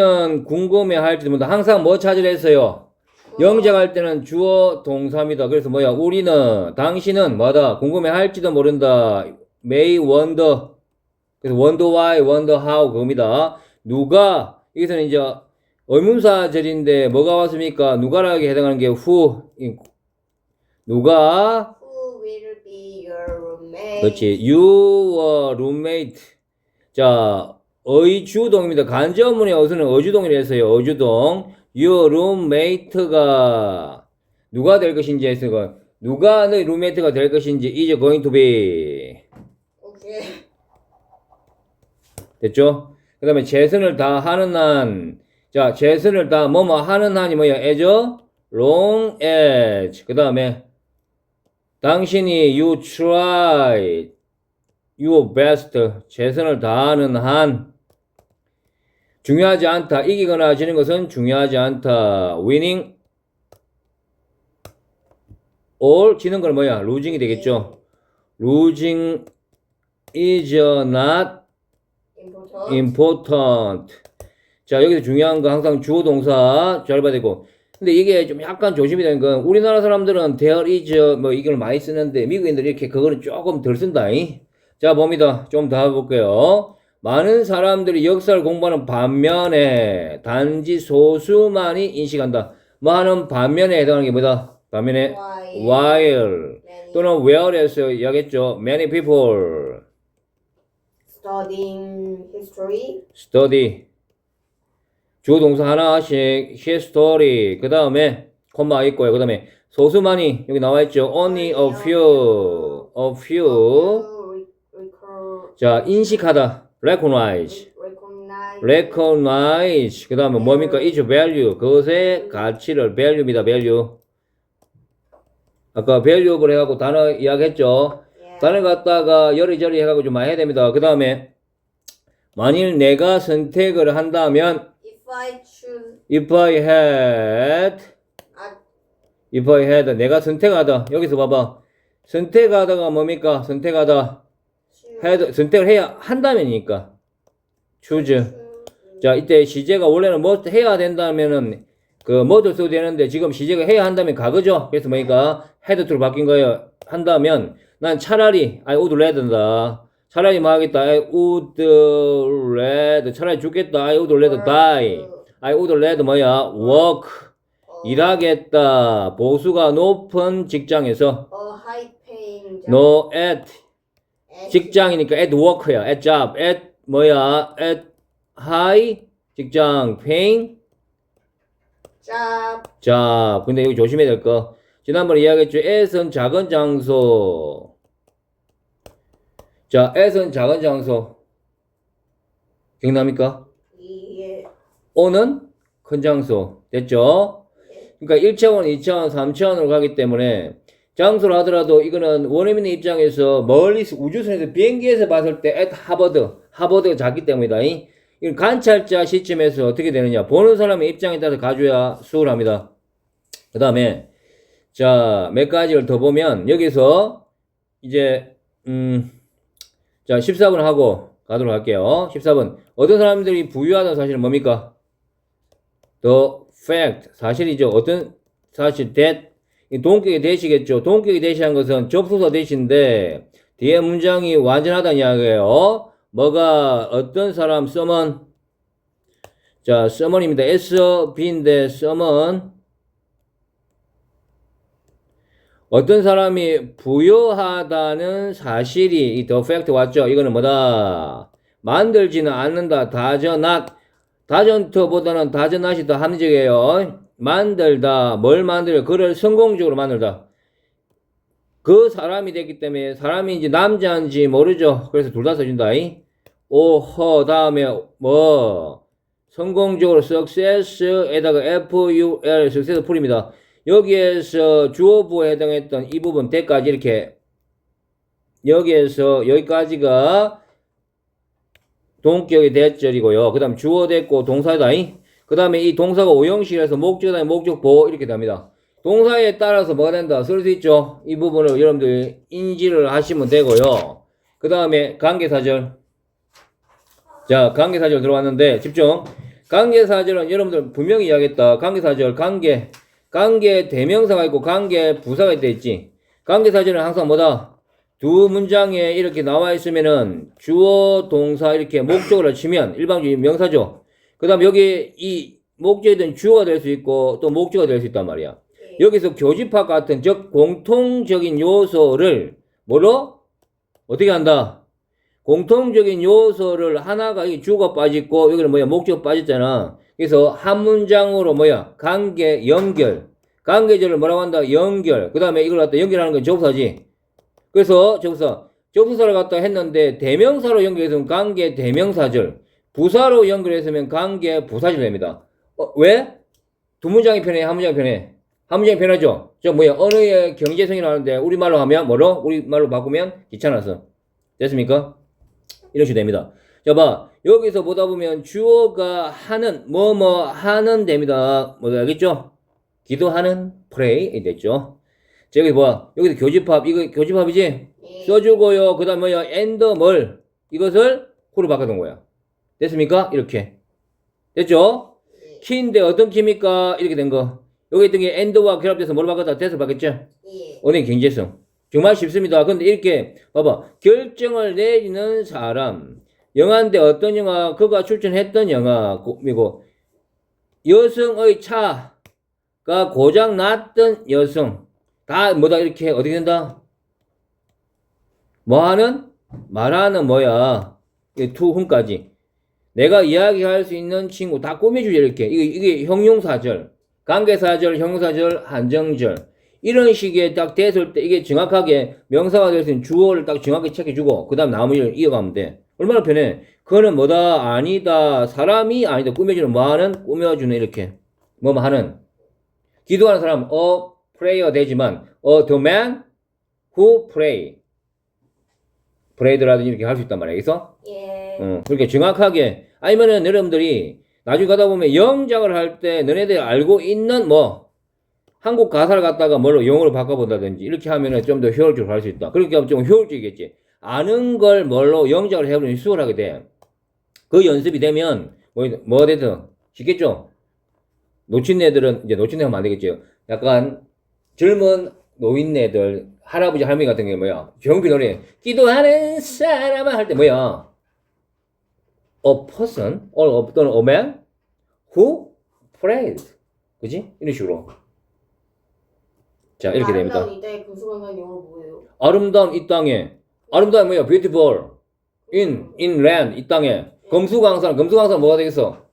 는 궁금해 할지도 모른다. 항상 뭐 찾으려 했어요? 영작할 때는 주어 동사입니다. 그래서 뭐야? 우리는 당신은 뭐다? 궁금해 할지도 모른다. may wonder. 그래서 wonder why, wonder how 그겁니다. 누가 여기서는 이제 의문사절인데 뭐가 왔습니까? 누가라게 해당하는 게 who. 누가 Who will be your roommate? 그렇지. your roommate. 자, 의주동입니다. 간접문의 어수는 어주동이라 했어요. 어주동. your roommate가 누가 될 것인지 해서 누가 너희 룸메이트가 될 것인지 is going to be. 오케이. 됐죠? 그 다음에 최선을 다 하는 한. 자, 최선을 다 뭐뭐 하는 한이 뭐야? as long as. 그 다음에 당신이 you try your best. 최선을 다하는 한. 중요하지 않다. 이기거나 지는 것은 중요하지 않다. winning or 지는 건 뭐야? losing이 되겠죠? losing is not Important. 자, 여기서 중요한 거 항상 주어 동사 잘 봐야 되고. 근데 이게 좀 약간 조심이 되는 건 우리나라 사람들은 there is 뭐 이걸 많이 쓰는데 미국인들이 이렇게 그거는 조금 덜 쓴다. 잉? 자, 봅니다. 좀 더 해볼게요. 많은 사람들이 역사를 공부하는 반면에 단지 소수만이 인식한다. 뭐 하는 반면에 해당하는 게 뭐다? 반면에 while Many 또는 where에서 이야기했죠. many people studying history. study 주어 동사 하나씩 history 그 다음에 콤마 있고요 그 다음에 소수만이 여기 나와 있죠 only a few a few 자 인식하다. Recognize. Recognize. 그 다음에 뭡니까? Is value. 그것의 가치를 value입니다. value. 아까 value를 해갖고 단어 이야기했죠? Yeah. 단어 갖다가 여리저리 해갖고 좀 많이 해야 됩니다. 그 다음에 만일 내가 선택을 한다면 If I choose. If I had, a if I had, 내가 선택하다. 여기서 봐봐. 선택하다가 뭡니까? 선택하다. Had, 선택을 해야 한다면이니까. choose. 자, 이때 시제가 원래는 뭐 해야 된다면은 그 뭐도 써도 되는데 지금 시제가 해야 한다면 가그죠? 그래서 뭐니까 had to로 바뀐 거예요. 한다면 난 차라리 I would rather다. 차라리 뭐 하겠다. I would rather. 차라리 죽겠다. I would rather die. I would rather 뭐야? work. 일하겠다. 보수가 높은 직장에서 no At 직장이니까 at work야. at job. at 뭐야? at high 직장 paying job. 자, 근데 여기 조심해야 될 거. 지난번에 이야기했죠. at은 작은 장소. 자, at은 작은 장소. 기억납니까? 예. O는 큰 장소. 됐죠? 그러니까 1차원, 2차원, 3차원으로 가기 때문에 장소를 하더라도 이거는 원어민의 입장에서 멀리 우주선에서 비행기에서 봤을 때 at 하버드, 하버드가 작기 때문이다. 이 이건 관찰자 시점에서 어떻게 되느냐. 보는 사람의 입장에 따라서 가져야 수월합니다. 그 다음에 자, 몇 가지를 더 보면 여기서 이제 음, 자, 14번 하고 가도록 할게요. 14번. 어떤 사람들이 부유하다는 사실은 뭡니까? The fact. 사실이죠. 어떤 사실 that. 이 동격이 대시겠죠. 동격이 대시한 것은 접수사 대시인데 뒤에 문장이 완전하다는 이야기예요. 뭐가 어떤 사람 someone 자, someone입니다. S, B인데 someone 어떤 사람이 부여하다는 사실이 이 the fact 왔죠. 이거는 뭐다? 만들지는 않는다. 다전낫. 다전터보다는 다전낫이 더 합리적이에요. 만들다. 뭘 만들어? 그를 성공적으로 만들다. 그 사람이 됐기 때문에 사람인지 남자인지 모르죠. 그래서 둘 다 써준다. 이. 오, 허, 다음에 뭐 성공적으로 success에다가 FUL successful입니다. 여기에서 주어부에 해당했던 이 부분 때까지 이렇게 여기에서 여기까지가 동격의 대절이고요. 그 다음 주어 됐고 동사다. 그 다음에 이 동사가 오형식이라서 목적 다음에 목적 보호 이렇게 됩니다. 동사에 따라서 뭐가 된다? 쓸 수 있죠. 이 부분을 여러분들 인지를 하시면 되고요. 그 다음에 관계사절. 자, 관계사절 들어왔는데 집중. 관계사절은 여러분들 분명히 이야기했다. 관계사절, 관계, 관계 대명사가 있고 관계 부사가 있다 했지. 관계사절은 항상 뭐다? 두 문장에 이렇게 나와 있으면은 주어, 동사 이렇게 목적으로 치면 일반적인 명사죠. 그 다음 여기 이 목적이든 주어가 될 수 있고 또 목적어가 될 수 있단 말이야. 예. 여기서 교집합 같은 즉 공통적인 요소를 뭐로 어떻게 한다? 공통적인 요소를 하나가 이 주어가 빠졌고 여기는 뭐야 목적 빠졌잖아. 그래서 한 문장으로 뭐야 관계 연결 관계절을 뭐라고 한다 연결 그 다음에 이걸 갖다 연결하는 건 접사지. 그래서 접사 접사를 갖다 했는데 대명사로 연결했으면 관계 대명사절 부사로 연결했으면 관계 부사절 됩니다. 어, 왜? 두 문장이 편해 한 문장이 편해 한 문장이 편하죠. 저 뭐야 언어의 경제성이 나오는데 우리말로 하면 뭐로 우리말로 바꾸면 귀찮아서 됐습니까? 이런 식으로 됩니다. 자, 봐. 여기서 보다 보면 주어가 하는, 뭐, 뭐, 하는 됩니다. 뭐, 알겠죠? 기도하는, pray, 됐죠? 자, 여기 봐. 여기서 교집합, 이거 교집합이지? 예. 써주고요. 그 다음 뭐야, and 뭘. 이것을 후로 바꿔둔 거야. 됐습니까? 이렇게. 됐죠? 예. 키인데 어떤 키입니까? 이렇게 된 거. 여기 있던 게 and와 결합돼서 뭘 바꿨다? 됐을 바뀌었죠? 예. 은행 경제성. 정말 쉽습니다. 근데 이렇게 봐봐. 결정을 내리는 사람. 영화인데 어떤 영화, 그가 출전했던 영화이고 여성의 차가 고장 났던 여성. 다 뭐다 이렇게 어떻게 된다? 뭐 하는? 말하는 뭐야? 이 투훈까지. 내가 이야기할 수 있는 친구 다 꾸며주죠 이렇게. 이게, 이게 형용사절, 관계사절, 형용사절, 한정절. 이런 식의 딱 됐을 때 이게 정확하게 명사가 될 수 있는 주어를 딱 정확히 체크해주고 그 다음 나머지를 이어가면 돼. 얼마나 편해. 그거는 뭐다 아니다 사람이 아니다 꾸며주는 뭐하는 꾸며주는 이렇게 뭐뭐 하는 기도하는 사람 어 prayer 되지만 어 the man who pray pray라든지 이렇게 할 수 있단 말이야. 여기서 예. 어, 그렇게 정확하게 아니면은 여러분들이 나중에 가다 보면 영작을 할 때 너네들이 알고 있는 뭐 한국 가사를 갖다가 뭘로 영어로 바꿔본다든지 이렇게 하면은 좀 더 효율적으로 할 수 있다. 그렇게 하면 좀 효율적이겠지. 아는 걸 뭘로 영작을 해보면 수월하게 돼. 그 연습이 되면 뭐, 뭐 되든 쉽겠죠? 놓친 애들은 이제 놓친 애하면 안 되겠죠. 약간 젊은 노인네들 할아버지 할머니 같은 게 뭐야 정비 노래 기도하는 사람아 할때 뭐야 a person or 또는 a man who prayed. 그지? 이런 식으로. 자 이렇게 됩니다. 아름다운 이때의 금수강산 영어 뭐예요? 아름다운 이 땅에. 아름다운 뭐야 beautiful. In in land 이 땅에. 검수광산 검수광산 뭐가 되겠어?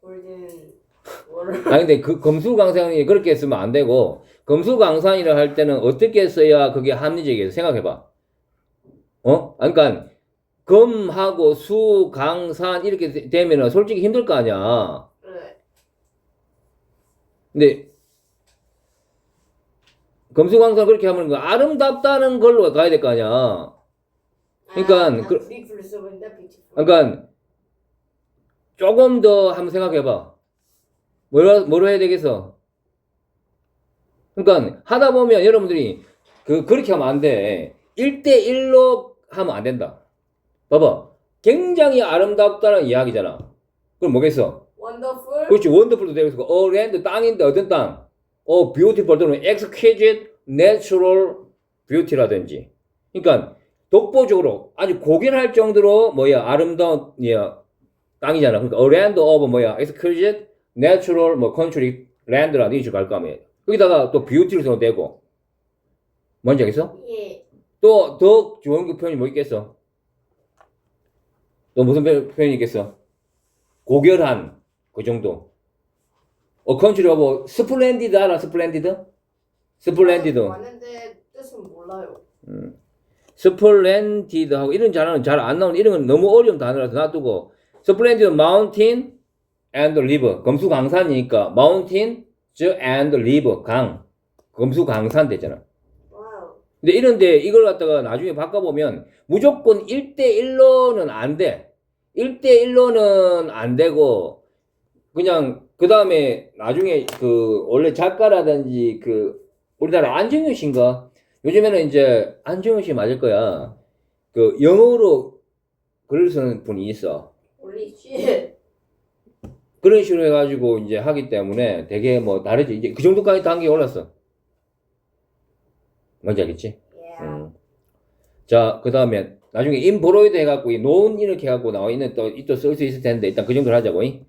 골든 월. 아 근데 그 검수광산이 그렇게 쓰면 안 되고 검수광산이라 할 때는 어떻게 써야 그게 합리적이겠어 생각해 봐. 어? 아, 그러니까 검하고 수 강 산 이렇게 되- 되면은 솔직히 힘들 거 아니야 네. 근데 검수광산 그렇게 하면 그 아름답다는 걸로 가야 될 거 아니야 그러니까 아, 그-. 그러니까 조금 더 한번 생각해 봐. 뭐로 뭐로 해야 되겠어? 그러니까 하다 보면 여러분들이 그 그렇게 하면 안 돼. 1대 1로 하면 안 된다. 봐봐. 굉장히 아름답다는 이야기잖아. 그럼 뭐겠어? 원더풀. 그렇지. 원더풀도 되겠고, 어, 랜드 땅인데 어떤 땅? 어, 뷰티풀 또는 exquisite natural beauty라든지. 그러니까 독보적으로 아주 고견할 정도로 뭐야 아름다운 야, 땅이잖아. 그러니까 a land of 뭐야 exquisite natural 뭐 country land라는 이식 갈거 아니에요. 거기다가 또 beauty를 써도 되고. 뭔지 알겠어? 예. 또 더 좋은 그 표현이 뭐 있겠어? 또 무슨 표- 표현이 있겠어? 고결한 그 정도. 어 컨트리 오브 스플렌디드 알아? 스플렌디드? 스플렌디드. 왔는데 뜻은 몰라요. 스플렌디드 하고 이런 단어는 잘 안 나오는 이런 건 너무 어려운 단어라서 놔두고 스플렌디드 마운틴 앤드 리버 검수 강산이니까 마운틴 앤드 리버 강 검수 강산 되잖아. 근데 이런데 이걸 갖다가 나중에 바꿔보면 무조건 1대1로는 안 돼. 1대1로는 안 되고, 그냥, 그 다음에 나중에 그, 원래 작가라든지 그, 우리나라 안정현 씨인가? 요즘에는 이제 안정현 씨 맞을 거야. 그, 영어로 글을 쓰는 분이 있어. 올리. 그런 식으로 해가지고 이제 하기 때문에 되게 뭐 다르지. 이제 그 정도까지 단계가 올랐어. 뭔지 알겠지? Yeah. 음. 자, 그 다음에 나중에 인브로이드 해갖고 이 노은 이렇게 해갖고 나와 있는 또, 또쓸 수 있을 텐데 일단 그 정도로 하자고. 잉?